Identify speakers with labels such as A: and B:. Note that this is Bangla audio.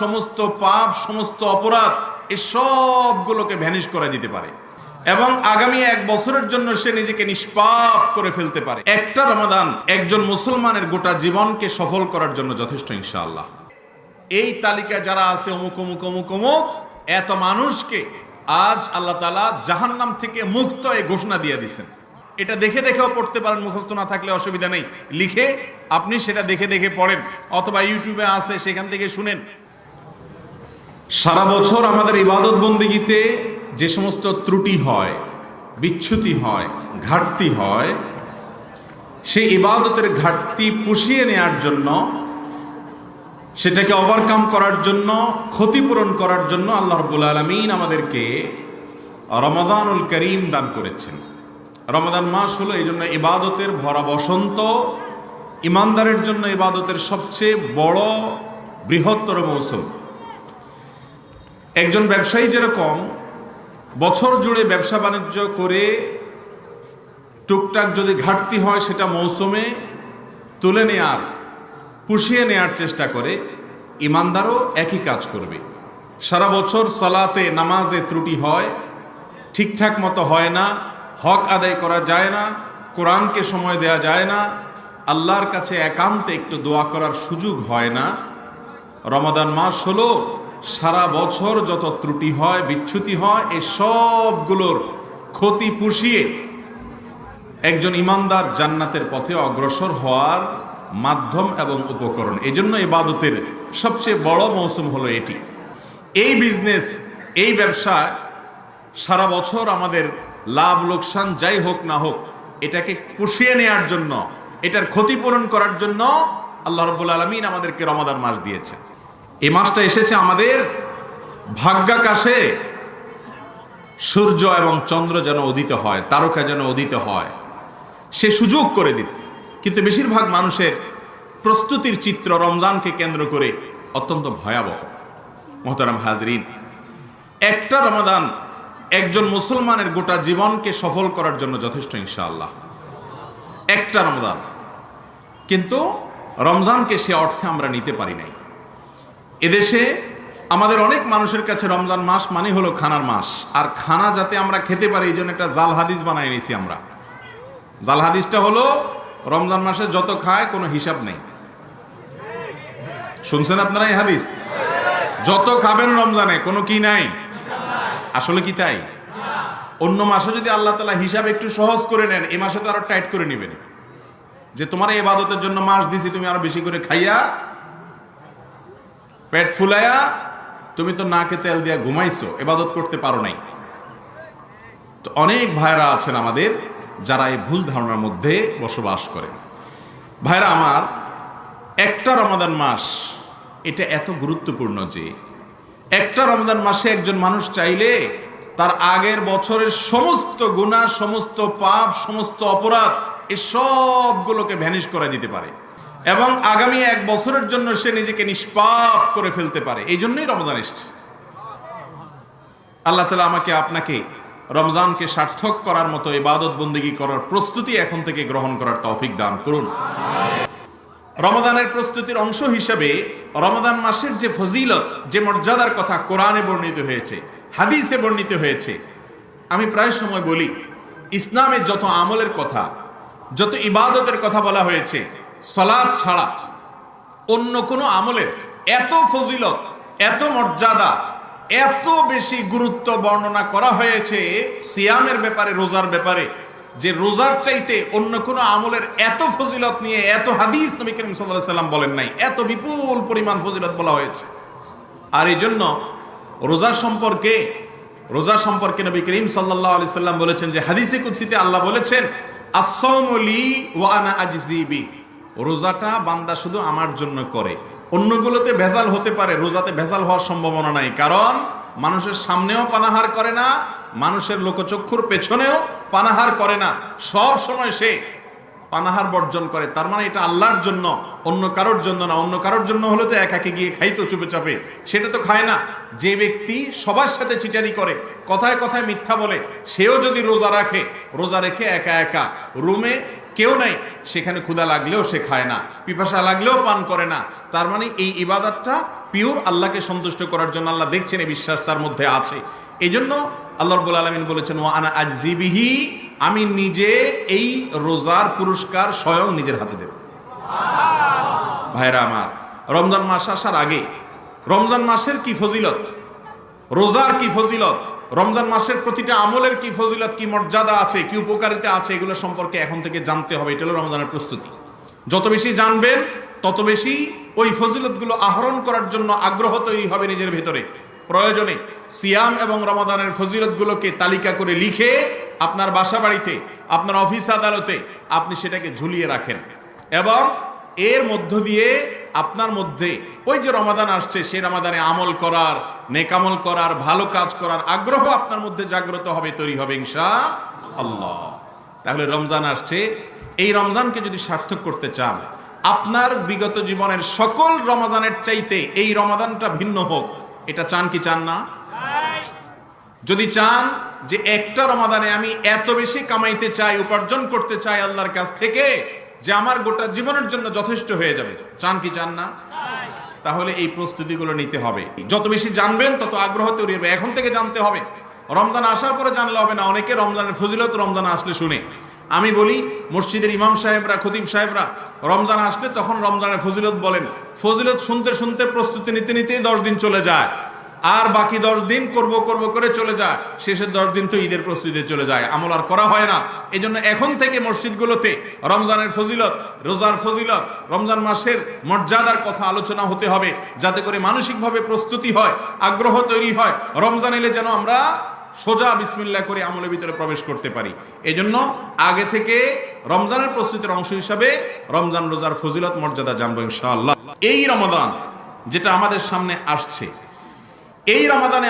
A: সমস্ত পাপ, সমস্ত অপরাধ এই সবগুলোকে ভ্যানিশ করে দিতে পারে। এবং আগামী এক বছরের জন্য সে নিজেকে নিষ্পাপ করে ফেলতে পারে। একটা রমাদান একজন মুসলমানের গোটা জীবনকে সফল করার জন্য যথেষ্ট, ইনশাআল্লাহ। এই তালিকা যারা আছে, অমুক অমুক অমুক অমুক, এত মানুষকে আজ আল্লাহ তালা জাহান্নাম থেকে মুক্ত এই ঘোষণা দিয়ে দিচ্ছেন এটা দেখে দেখেও পড়তে পারেন, মুখস্থ না থাকলে অসুবিধা নেই। লিখে আপনি সেটা দেখে দেখে পড়েন, অথবা ইউটিউবে আছে, সেখান থেকে শুনেন। সারা বছর আমাদের ইবাদত বন্দিগিতে যে সমস্ত ত্রুটি হয় বিচ্যুতি হয়, ঘাটতি হয়, সেই ইবাদতের ঘাটতি পুষিয়ে নেয়ার জন্য, সেটাকে ওভারকাম করার জন্য, ক্ষতিপূরণ করার জন্য আল্লাহ রব্বুল আলমিন আমাদেরকে রমাদানুল করিম দান করেছেন। রমাদান মাস হলো এই জন্য ইবাদতের ভরা বসন্ত, ইমানদারের জন্য ইবাদতের সবচেয়ে বড় বৃহত্তর মৌসুম। একজন ব্যবসায়ী যেরকম বছর জুড়ে ব্যবসা বাণিজ্য করে টুকটাক যদি ঘাটতি হয় সেটা মৌসুমে তুলে নেয়ার, পুষিয়ে নেয়ার চেষ্টা করে, ইমানদারও একই কাজ করবে। সারা বছর সলাতে, নামাজে ত্রুটি হয়, ঠিকঠাক মতো হয় না, হক আদায় করা যায় না, কোরআনকে সময় দেয়া যায় না, আল্লাহর কাছে একান্তে একটু দোয়া করার সুযোগ হয় না। রমাদান মাস হলো সারা বছর যত ত্রুটি হয় বিচ্যুতি হয় এই সবগুলোর ক্ষতি পুষিয়ে একজন ইমানদার জান্নাতের পথে অগ্রসর হওয়ার মাধ্যম এবং উপকরণ। এই জন্য ইবাদতের সবচেয়ে বড় মৌসুম হলো এটি। এই বিজনেস এই ব্যবসা সারা বছর আমাদের লাভ, লোকসান যাই হোক না হোক, এটাকে পুষিয়ে নেয়ার জন্য, এটার ক্ষতিপূরণ করার জন্য আল্লাহ রব্বুল আলমিন আমাদেরকে রমাদান মাস দিয়েছে এই মাসটা এসেছে আমাদের ভাগ্যাকাশে। সূর্য এবং চন্দ্র যেন উদিত হয়, তারকা যেন উদিত হয়। সে সুযোগ করে দিতে কিন্তু বেশিরভাগ মানুষের প্রস্তুতির চিত্র রমজানকে কেন্দ্র করে অত্যন্ত ভয়াবহ। মোহতারাম হাজরিন, একটা রমাদান একজন মুসলমানের গোটা জীবনকে সফল করার জন্য যথেষ্ট, ইনশাআল্লাহ। একটা রমজান কিন্তু রমজানকে সে অর্থে আমরা নিতে পারি নাই। এদেশে আমাদের অনেক মানুষের কাছে রমজান মাস মানে হলো খানার মাস। আর খানা যাতে আমরা খেতে পারি, এই জন্য একটা জাল হাদিস বানাই নিয়েছি আমরা। জাল হাদিসটা হলো, রমজান মাসে যত খায়, কোনো হিসাব নেই। শুনছেন আপনারা এই হাদিস? যত খাবেন রমজানে, কোনো কি নাই? আসলে কি তাই? অন্য মাসে যদি আল্লাহ তালা হিসাব একটু সহজ করে নেন এই মাসে তো আরও টাইট করে নেবেন। যে তোমার এই ইবাদতের জন্য মাস দিছি, তুমি আরও বেশি করে খাইয়া পেট ফুলাইয়া তুমি তো নাকে তেল দিয়া ঘুমাইছো, এবাদত করতে পারো নাই। তো অনেক ভাইরা আছেন আমাদের, যারা এই ভুল ধারণার মধ্যে বসবাস করেন। ভাইরা আমার, একটা রমাদান মাস, এটা এত গুরুত্বপূর্ণ যে, একটা রমজান মাসে একজন মানুষ চাইলে তার আগের বছরের সমস্ত গুণা সমস্ত পাপ, সমস্ত অপরাধ এই সবগুলোকে ভ্যানিশ করে দিতে পারে। এবং আগামী এক বছরের জন্য সে নিজেকে নিষ্পাপ করে ফেলতে পারে। এই জন্যই রমজান এসছে। আল্লাহ তালা আমাকে আপনাকে রমজানকে সার্থক করার মতো ইবাদত বন্দিগি করার প্রস্তুতি এখন থেকে গ্রহণ করার তৌফিক দান করুন। রমাদানের প্রস্তুতির অংশ হিসেবে রমাদান মাসের যে ফজিলত, যে মর্যাদার কথা কোরআনে বর্ণিত হয়েছে, হাদিসে বর্ণিত হয়েছে, আমি প্রায় সময় বলি ইসলামের যত আমলের কথা, যত ইবাদতের কথা বলা হয়েছে সলাদ ছাড়া অন্য কোনো আমলের এত ফজিলত, এত মর্যাদা, এত বেশি গুরুত্ব বর্ণনা করা হয়েছে সিয়ামের ব্যাপারে, রোজার ব্যাপারে, যে রোজার চাইতে অন্য কোনো আমলের এত ফজিলত নিয়ে, এত হাদিস নবী করিম সাল্লাহ সাল্লাম বলেন নাই। এত বিপুল পরিমাণ ফজিলত বলা হয়েছে। আর এই জন্য রোজা সম্পর্কে রোজা সম্পর্কে নবী করিম সাল্লাহ আলি সাল্লাম বলেছেন যে হাদিসে কুৎসিতে আল্লাহ বলেছেন আসলি ওয়ানা আজিবি রোজাটা বান্দা শুধু আমার জন্য করে। অন্যগুলোতে ভেজাল হতে পারে, রোজাতে ভেজাল হওয়ার সম্ভাবনা নাই। কারণ, মানুষের সামনেও পানাহার করে না, মানুষের লোকচক্ষুর পেছনেও পানাহার করে না। সব সময় সে পানাহার বর্জন করে। তার মানে এটা আল্লাহর জন্য, অন্য কারোর জন্য না। অন্য কারোর জন্য হলে তো একাকে গিয়ে খাইতো চুপে চাপে। সেটা তো খায় না। যে ব্যক্তি সবার সাথে চিটারি করে, কথায় কথায় মিথ্যা বলে, সেও যদি রোজা রাখে, রোজা রেখে একা একা, রুমে কেউ নাই সেখানে ক্ষুদা লাগলেও সে খায় না, পিপাসা লাগলেও পান করে না। তার মানে এই ইবাদতটা পিওর আল্লাহকে সন্তুষ্ট করার জন্য আল্লাহ দেখছেন, এই বিশ্বাস তার মধ্যে আছে। এই জন্য আল্লাহ রব্বুল আলমিন বলেছেন ও আনা আজিবিহি আমি নিজে এই রোজার পুরস্কার স্বয়ং নিজের হাতে দেব। ভাইরা আমার, রমজান মাস আসার আগে, রমজান মাসের কি ফজিলত? রোজার কি ফজিলত? রমজান মাসের প্রতিটা আমলের কি ফজিলত, কি মর্যাদা আছে, কি উপকারিতা আছে, এগুলো সম্পর্কে এখন থেকে জানতে হবে। এটা হলো রমজানের প্রস্তুতি। যত বেশি জানবেন, তত বেশি ওই ফজিলতগুলো আহরণ করার জন্য আগ্রহ তৈরি হবে নিজের ভেতরে। প্রয়োজনে সিয়াম এবং রমাদানের ফজিলতগুলোকে তালিকা করে লিখে আপনার বাসা বাড়িতে আপনার অফিস আদালতে আপনি সেটাকে ঝুলিয়ে রাখেন। এবং এর মধ্য দিয়ে আপনার মধ্যে, ওই যে রমাদান আসছে, সেই রমাদানে আমল করার নেকামল করার, ভালো কাজ করার আগ্রহ আপনার মধ্যে জাগ্রত হবে, তৈরি হবে ইনশা আল্লাহ তাহলে রমজান আসছে। এই রমজানকে যদি সার্থক করতে চান, আপনার বিগত জীবনের সকল রমাদানের চাইতে এই রমাদানটা ভিন্ন হোক। এটা চান কি চান না? যদি চান যে একটা রমাদানে আমি এত বেশি কামাইতে চাই, উপার্জন করতে চাই আল্লাহর কাছ থেকে যে আমার গোটা জীবনের জন্য যথেষ্ট হয়ে যাবে। চান কি চান না? তাহলে এই প্রস্তুতিগুলো নিতে হবে। যত বেশি জানবেন, তত আগ্রহ তৈরি হবে। এখন থেকে জানতে হবে। রমজান আসার পরে জানলে হবে না। অনেকে রমজানের ফজিলত রমজান আসলে শুনে। আমি বলি, মসজিদের ইমাম সাহেবরা, খতিব সাহেবরা, রমজান আসলে তখন রমজানের ফজিলত বলেন। ফজিলত শুনতে শুনতে প্রস্তুতি নিতে নিতেই দশ দিন চলে যায়। আর বাকি দশ দিন করব করব করে চলে যায়। শেষের দশ দিন তো ঈদের প্রস্তুতিতে চলে যায়। আমল আর করা হয় না। এই জন্য এখন থেকে মসজিদগুলোতে রমজানের ফজিলত, রোজার ফজিলত, রমজান মাসের মর্যাদার কথা আলোচনা হতে হবে, যাতে করে মানসিকভাবে প্রস্তুতি হয়, আগ্রহ তৈরি হয়, রমজান এলে যেন আমরা সোজা বিসমিল্লা করে আমলের ভিতরে প্রবেশ করতে পারি। এই জন্য আগে থেকে রমজানের প্রস্তুতির অংশ হিসাবে রমজান, রোজার ফজিলত, মর্যাদা জানব ইনশাআল্লাহ। এই রমাদান যেটা আমাদের সামনে আসছে, এই রমাদানে